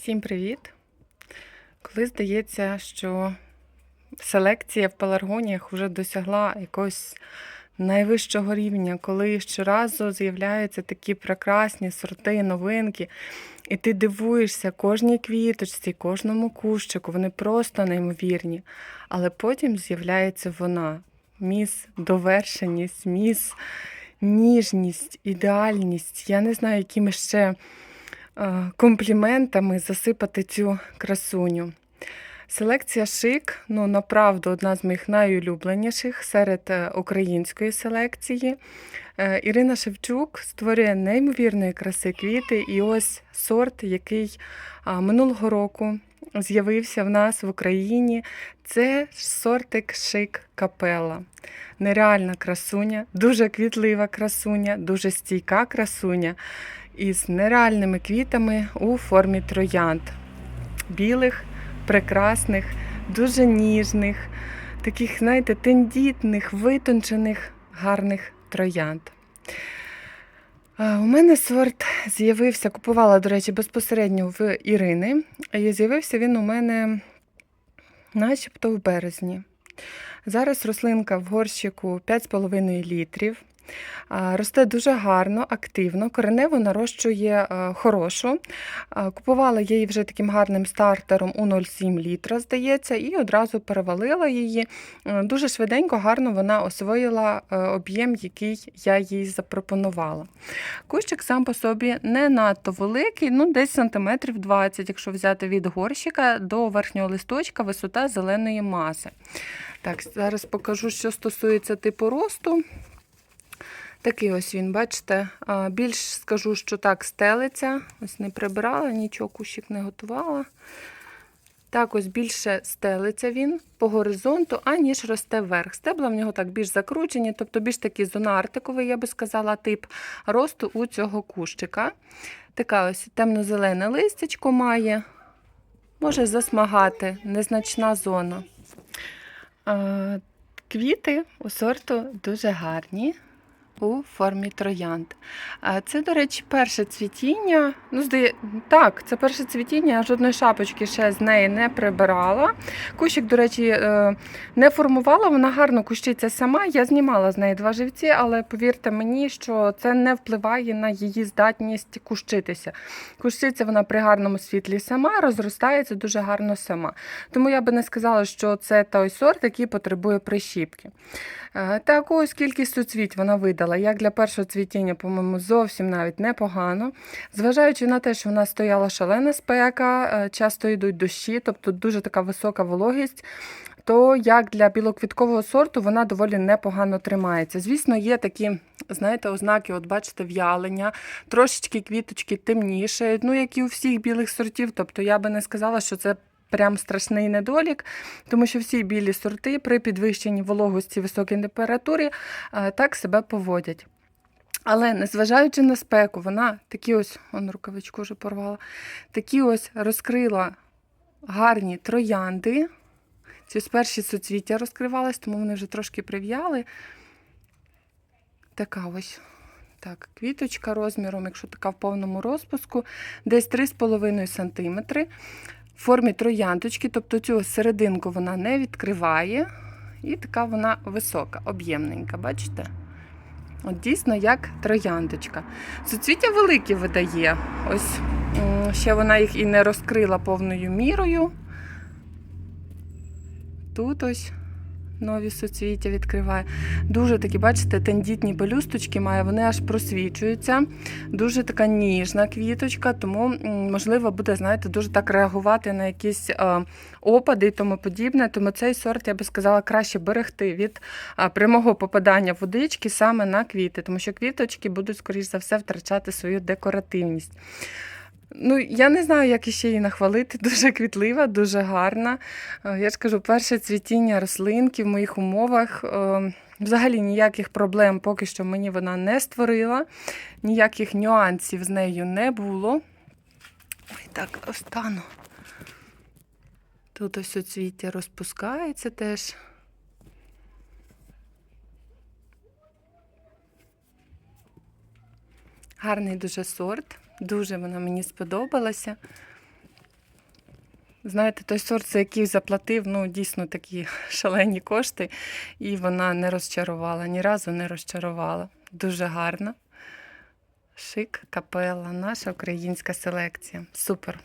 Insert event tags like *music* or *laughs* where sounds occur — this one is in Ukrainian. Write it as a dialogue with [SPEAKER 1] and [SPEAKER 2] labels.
[SPEAKER 1] Всім привіт! Коли здається, що селекція в пеларгоніях вже досягла якогось найвищого рівня, коли щоразу з'являються такі прекрасні сорти, новинки, і ти дивуєшся кожній квіточці, кожному кущику, вони просто неймовірні. Але потім з'являється вона, міс довершеність, міс ніжність, ідеальність. Я не знаю, якими ще компліментами засипати цю красуню. Селекція шик, ну направду, одна з моїх найулюбленіших серед е, української селекції. Е, Ірина Шевчук створює неймовірної краси квіти, і ось сорт, який минулого року з'явився в нас в Україні. Це сортик шик капела. Нереальна красуня, дуже квітлива красуня, дуже стійка красуня із нереальними квітами у формі троянд. Білих, прекрасних, дуже ніжних, таких, знаєте, тендітних, витончених, гарних троянд. У мене сорт з'явився, купувала, до речі, безпосередньо в Ірини. І з'явився він у мене начебто в березні. Зараз рослинка в горщику 5,5 літрів. Росте дуже гарно, активно, коренево нарощує е, хорошу. Купувала я її вже таким гарним стартером у 0,7 літра, здається, і одразу перевалила її. Е, Дуже швиденько, гарно вона освоїла е, об'єм, який я їй запропонувала. Кущик сам по собі не надто великий, ну десь сантиметрів 20, якщо взяти від горщика до верхнього листочка висота зеленої маси. Так, зараз покажу, що стосується типу росту. Такий ось він, бачите, більш скажу, що так стелиться. Ось не прибирала, нічого кущик не готувала. Так, ось більше стелиться він по горизонту, аніж росте вверх. Стебла в нього так більш закручені, тобто більш такий зонартиковий, я би сказала, тип росту у цього кущика. Така ось темно-зелене листячко має. Може засмагати, незначна зона. Квіти у сорту дуже гарні у формі троянд. Це, до речі, перше цвітіння. Ну, здає... Так, це перше цвітіння, я жодної шапочки ще з неї не прибирала. Кущик, до речі, е, не формувала, вона гарно кущиться сама. Я знімала з неї два живці, але повірте мені, що це не впливає на її здатність кущитися. Кущиться вона при гарному світлі сама, розростається дуже гарно сама. Тому я би не сказала, що це той сорт, який потребує прищіпки. Е, Так, ось кількість суцвіть вона видала. Як для першого цвітіння, по-моєму, зовсім навіть непогано. Зважаючи на те, що в нас стояла шалена спека, е, часто йдуть дощі, тобто дуже така висока вологість. То як для білоквіткового сорту вона доволі непогано тримається. Звісно, є такі, знаєте, ознаки, от бачите, в'ялення, трошечки квіточки темніше, ну як і у всіх білих сортів. Тобто я би не сказала, що це прям страшний недолік, тому що всі білі сорти при підвищенні вологості високій температурі е, так себе поводять. Але незважаючи на спеку, вона такі ось, он рукавичку вже порвала, такі ось розкрила гарні троянди. Ці ось перші суцвіття розкривались, тому вони вже трошки прив'яли. Така ось. Так, квіточка розміром, якщо така в повному розпуску, десь 3,5 см. В формі трояндочки, тобто цю серединку вона не відкриває. І така вона висока, об'ємненька, бачите? От дійсно як трояндочка. Суцвіття великі видає. Ось ще вона їх і не розкрила повною мірою. Тут ось нові суцвіття відкриває. Дуже такі, бачите, тендітні пелюсточки має, вони аж просвічуються. Дуже така ніжна квіточка, тому, можливо, буде, знаєте, дуже так реагувати на якісь е, опади і тому подібне. Тому цей сорт, я би сказала, краще берегти від е, прямого попадання водички саме на квіти, тому що квіточки будуть, скоріш за все, втрачати свою декоративність. Ну, я не знаю, як іще її нахвалити. *laughs* Дуже квітлива, дуже гарна. Е, Я ж кажу, перше цвітіння рослинки в моїх умовах. е, Взагалі ніяких проблем поки що мені вона не створила, ніяких нюансів з нею не було. Ой, так, встану. Тут ось цвіття розпускається теж. Гарний дуже сорт. Дуже вона мені сподобалася. Знаєте, той сорт, за який заплатив, ну дійсно такі *laughs* шалені кошти, і вона не розчарувала, ні разу не розчарувала. Дуже гарна. Шик, капела, наша українська селекція. Супер.